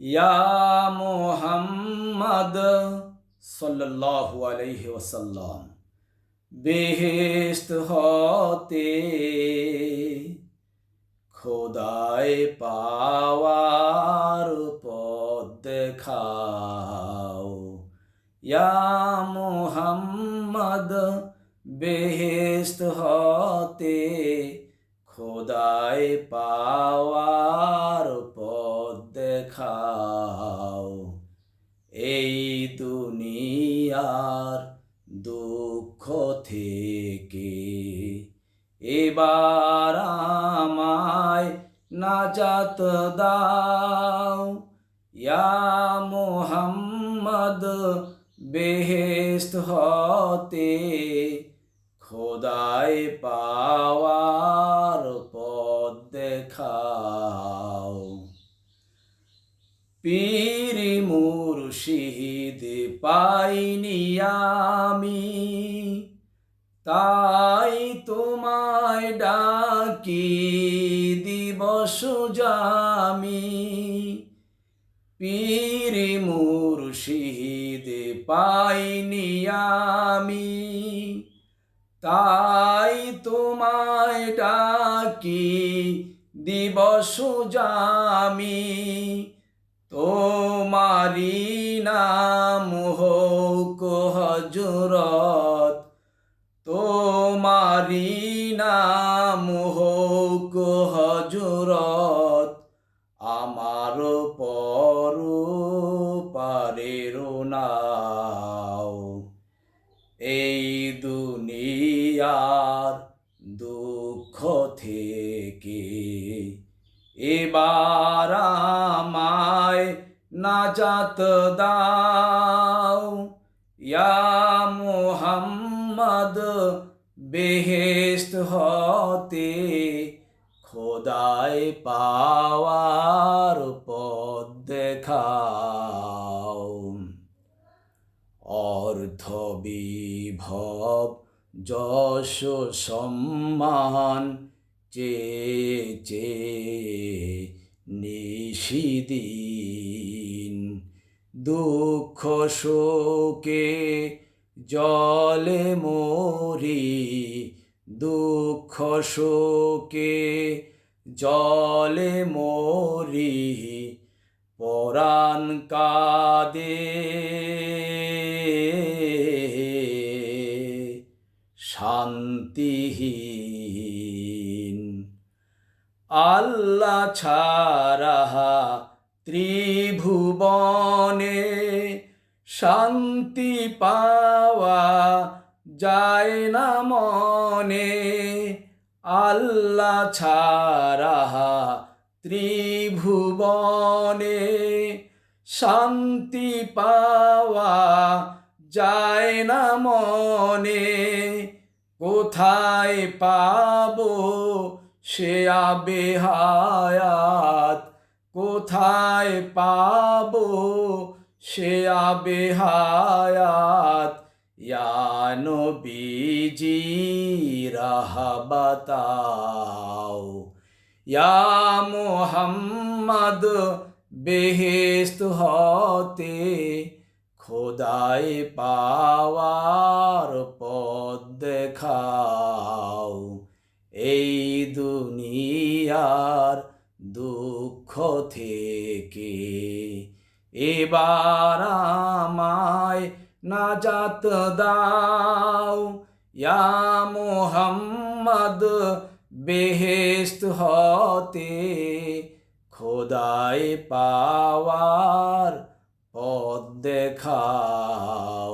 ইয়া মোহাম্মদ সাল্লাল্লাহু আলাইহি ওয়াসাল্লাম, বেহেশত হতে খোদায় পাওয়ার পথ দেখাও। ইয়া মোহাম্মদ, বেহেশত হতে খোদায় পাওয়ার পথ দেখাও। এই দুনিয়ার দুঃখ থেকে এবার আমায় নাজাত দাও। ইয়া মোহাম্মদ বেহেস্ত হতে খোদায় পাওয়ার পথ দেখাও। পীর মুর্শিদ পাইনি আমি। তাই তোমায় ডাকি দিবস জামি। পীর মুর্শিদ পাইনি আমি। তাই তোমায় ডাকি দিবস জামি। তোমারি নাম হোক হজরত তোমারি নাম হোক হজরত আমার পর পারের নাও এই দুনিয়ার দুঃখ থেকে এবার আমায় নাজাত দাও। ইয়া মোহাম্মদ বেহেস্ত হতে খোদায় পাওয়ার পথ দেখাও। অর্থ বিভব যশ সম্মান চেয়ে চেয়ে নিশিদিন দুঃখ শোকে জলে মরি দুঃখ শোকে জলে মরি পরাণ কাদে। শান্তিহীন আল্লাহ ছাড়া ত্রিভুবনে শান্তি পাওয়া যায় না মনে। আল্লাহ ছাড়া ত্রিভুবনে শান্তি পাওয়া যায় না মনে। কোথায় পাবো সে আবে হায়াত কোথায় পাবো সে আবে হায়াত ইয়ানো বিজি রাহা বাতাও ইয়া মোহাম্মদ বেহেস্ত হতে খোদাই পাওয়ার পথ দেখাও। এই দুনিয়ার দুঃখ থেকে এবার আমায় নাজাত দাও। ইয়া মোহাম্মদ বেহেস্ত হতে খোদাই পাওয়ার পথ দেখাও।